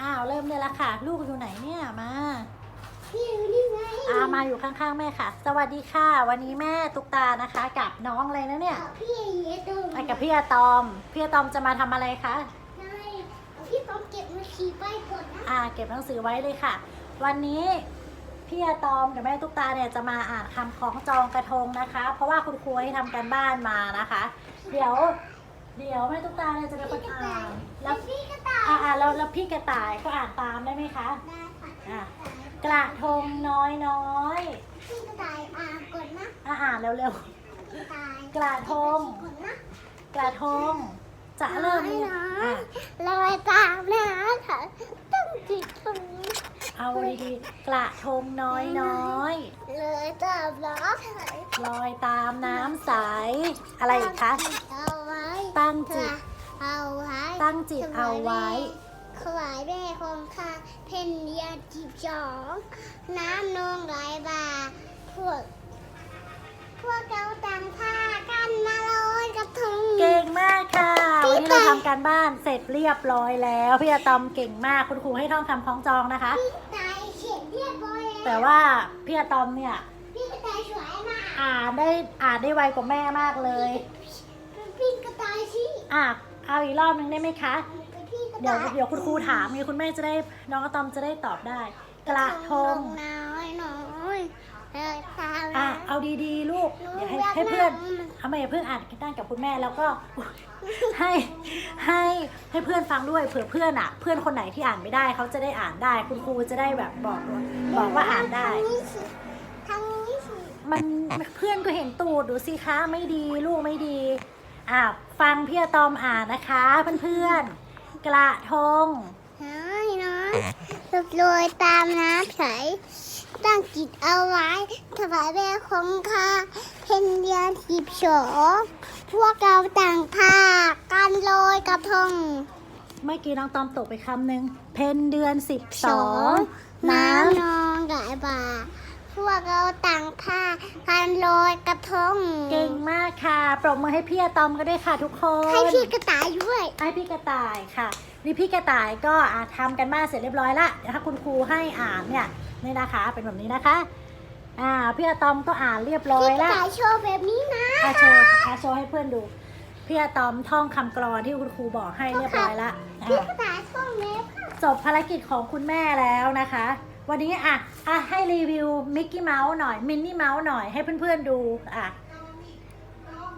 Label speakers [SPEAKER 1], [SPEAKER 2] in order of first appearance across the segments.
[SPEAKER 1] อ้าวเริ่มเลยละค่ะ ลูกอยู่ไหนเนี่ยมา
[SPEAKER 2] พี่อยู่นี่ไง
[SPEAKER 1] อามาอยู่ข้างๆแม่ค่ะ สวัสดีค่ะ วันนี้แม่ตุ๊กตานะคะ กับน้องอะไรนะเนี่ย
[SPEAKER 2] พี่เยตู
[SPEAKER 1] ไปกับพี่อะตอม พี่อะตอมจะมาทำอะไรคะ
[SPEAKER 2] นายพี่ต้องเก็บมาขี่ไปก่อนนะ
[SPEAKER 1] อ่า เก็บหนังสือไว้เลยค่ะ วันนี้พี่อะตอมกับแม่ตุ๊กตาเนี่ยจะมาอ่านคำคล้องจองกระทงนะคะ เพราะว่าคุณครูให้ทำการบ้านมานะคะ เดี๋ยว เดี๋ยวแม่ตุ๊กตาเนี่ยจะเป็นคนอ่านแล้ว
[SPEAKER 2] พี่ก็ตาย
[SPEAKER 1] อ่าอ่าแล้วแล้วพี่กระต่ายก็อ่านตามได้ไหมคะ
[SPEAKER 2] ได้ค่ะ
[SPEAKER 1] อะ กระทงน้อยน้อย
[SPEAKER 2] พี่ก็ตายอ่านก่อนนะ
[SPEAKER 1] ๆอ่าอ่านเร็ว
[SPEAKER 2] พี่ก็ตาย
[SPEAKER 1] กระทง
[SPEAKER 2] ก่อนนะ
[SPEAKER 1] ๆกระทง จะเริ่ม
[SPEAKER 2] น้
[SPEAKER 1] มี
[SPEAKER 2] อยนะ
[SPEAKER 1] อะ
[SPEAKER 2] ลอยตามนะค่ะต้องจิตตรงนี้
[SPEAKER 1] เอาดีๆกระทงน้อยน้อยๆ
[SPEAKER 2] เลยตามล้อไถ
[SPEAKER 1] ลอยตามน้ำใส อะไรอีกคะ
[SPEAKER 2] เอาไว้
[SPEAKER 1] ตั้งจิต
[SPEAKER 2] เอาไว้
[SPEAKER 1] ตั้งจิตเอาไว้
[SPEAKER 2] ถวายแม่คงคาเพนเดียจีบสองน้ำนองไหลบาพวก พวกเราต่างพากันมาลอยกระทง
[SPEAKER 1] เก่งมากค่ะ
[SPEAKER 2] พี่
[SPEAKER 1] วันนี้เรา
[SPEAKER 2] ไป
[SPEAKER 1] ทำการบ้านเสร็จเรียบร้อยแล้ว พี่อะตอมเก่งมากคุณครูให้ท่องคำคล้องจองนะคะ
[SPEAKER 2] พี่ตายเขียนเรียบร้อยแล้ว
[SPEAKER 1] แต่ว่าพี่อะตอมเนี่ย
[SPEAKER 2] พี่กระต่ายสวยมาก
[SPEAKER 1] อ่านได้อ่านได้ไวกว่าแม่มากเลย
[SPEAKER 2] พี่กระต่ายสิ
[SPEAKER 1] อะเอาอีกรอบนึงได้ไหมคะ
[SPEAKER 2] พี่กระ
[SPEAKER 1] เดี๋ยว
[SPEAKER 2] ต่าย
[SPEAKER 1] เดี๋ยวคุณครูถามมีคุณแม่จะได้น้องอะตอมจะได้ตอบได้ กระทง
[SPEAKER 2] น้อยน้อยเลยตาม
[SPEAKER 1] อะ เอาดีๆ ลูก
[SPEAKER 2] หนู
[SPEAKER 1] เดี๋ยวให้
[SPEAKER 2] อยาก
[SPEAKER 1] ให้เพื่อน
[SPEAKER 2] นั่ง
[SPEAKER 1] เอามาอย่าเพิ่งอ่านด้านกับคุณแม่แล้วก็ ให้ให้ให้เพื่อนฟังด้วยเผื่อเพื่อนอะ เพื่อนคนไหนที่อ่านไม่ได้เขาจะได้อ่านได้ คุณครูจะได้แบบบอกว่าบอกว่าอ่านได้
[SPEAKER 2] ทางนี้สิทางนี้สิ
[SPEAKER 1] มันเพื่อนก็เห็นตูดดูสิคะไม่ดีลูกไม่ดี อะฟังพี่อะตอมอ่านนะคะเพื่อนๆ กระทง
[SPEAKER 2] น้อยน้อยสุดโรยตามน้ำใสตั้งจิตเอาไว้ถวายแม่คงคาเพนเดียนสิบสองพวกเราต่างพากันลอยกระทง
[SPEAKER 1] เมื่อกี้น้องตอมตกไปคำหนึ่งเพนเดือนสิบสอง
[SPEAKER 2] น้
[SPEAKER 1] น้ำำ
[SPEAKER 2] นองไหลบ่า พวกเราต่างพากันลอยกระทง
[SPEAKER 1] เก่งมากค่ะ ปรบมือให้พี่อะตอมก็ได้ค่ะทุกคน
[SPEAKER 2] ให้พี่กระต่ายด้วย
[SPEAKER 1] ให้พี่กระต่ายค่ะ นี่พี่กระต่ายก็อะทำกันบ้านเสร็จเรียบร้อยละเดี๋ยวถ้าคุณครูให้อ่านเนี่ยนี่นะคะ เป็นแบบนี้นะคะ อ่าพี่อะตอมก็อ่านเรียบร้อ
[SPEAKER 2] พี่
[SPEAKER 1] ย
[SPEAKER 2] กระ
[SPEAKER 1] ละ
[SPEAKER 2] ต่ายโชว์แบบนี้นะ
[SPEAKER 1] อาโชว์อาโชว์ให้เพื่อนดูพี่อะตอมท่องคำกรอนที่คุณครูบอกให้เรียบร้อยละ
[SPEAKER 2] พี่
[SPEAKER 1] อะ
[SPEAKER 2] กระต่ายท่องแล้วค่ะ
[SPEAKER 1] จบภารกิจของคุณแม่แล้วนะคะ วันนี้อะอะให้รีวิวมิกกี้เมาส์หน่อยมินนี่เมาส์หน่อยให้เพื่อนๆดูอะ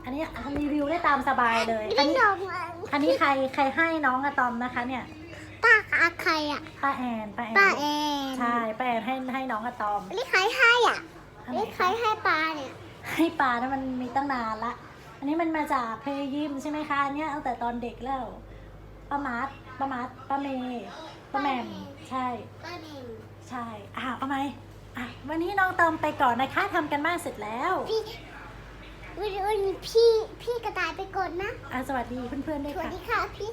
[SPEAKER 1] อันนี้อะรีวิวได้ตามสบายเลยอันนี้
[SPEAKER 2] ดอกมัน
[SPEAKER 1] อันนี้ใครใครให้น้องอะตอมนะคะเนี่ย
[SPEAKER 2] ป้าอาใครอะ
[SPEAKER 1] ป้าแอนป้าแอน
[SPEAKER 2] ป้าแอน
[SPEAKER 1] ใช่ป้าแอนให้ให้น้องอะตอม
[SPEAKER 2] นี่ใครให้อะ
[SPEAKER 1] อันไหน
[SPEAKER 2] นี่ใคร
[SPEAKER 1] คะ
[SPEAKER 2] ให้ปลาเนี่ย
[SPEAKER 1] ให้ปลานะมันมีตั้งนานละ อันนี้มันมาจากเพลยิมใช่ไหมคะอันเนี้ยตั้งแต่ตอนเด็กแล้วป้ามาร์ทป้ามาร์ทป้าเมย์ป้าแหม่มใช่
[SPEAKER 2] ป้าเนม
[SPEAKER 1] ใช่อะเอาไหมอะวันนี้น้องตอมไปก่อนนะคะทำกันบ้านเสร็จแล้ว
[SPEAKER 2] พี่วันนี้พี่พี่กระต่ายไปกดนะ
[SPEAKER 1] อะสวัสดีเพื่อนๆด้วย
[SPEAKER 2] สวัส
[SPEAKER 1] ค่ะ
[SPEAKER 2] ดีค่ะพี่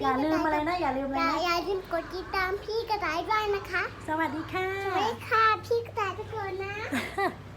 [SPEAKER 1] อย่าลืมอะไรนะอย่าลืม
[SPEAKER 2] อ
[SPEAKER 1] อะไร
[SPEAKER 2] ย่า
[SPEAKER 1] นะ
[SPEAKER 2] อย่าลืมกดติดตามพี่กระต่ายด้วยนะคะ
[SPEAKER 1] สวัสดีค่ะ
[SPEAKER 2] สวัสดีค่ะพี่กระต่ายไปกดนะ
[SPEAKER 1] บ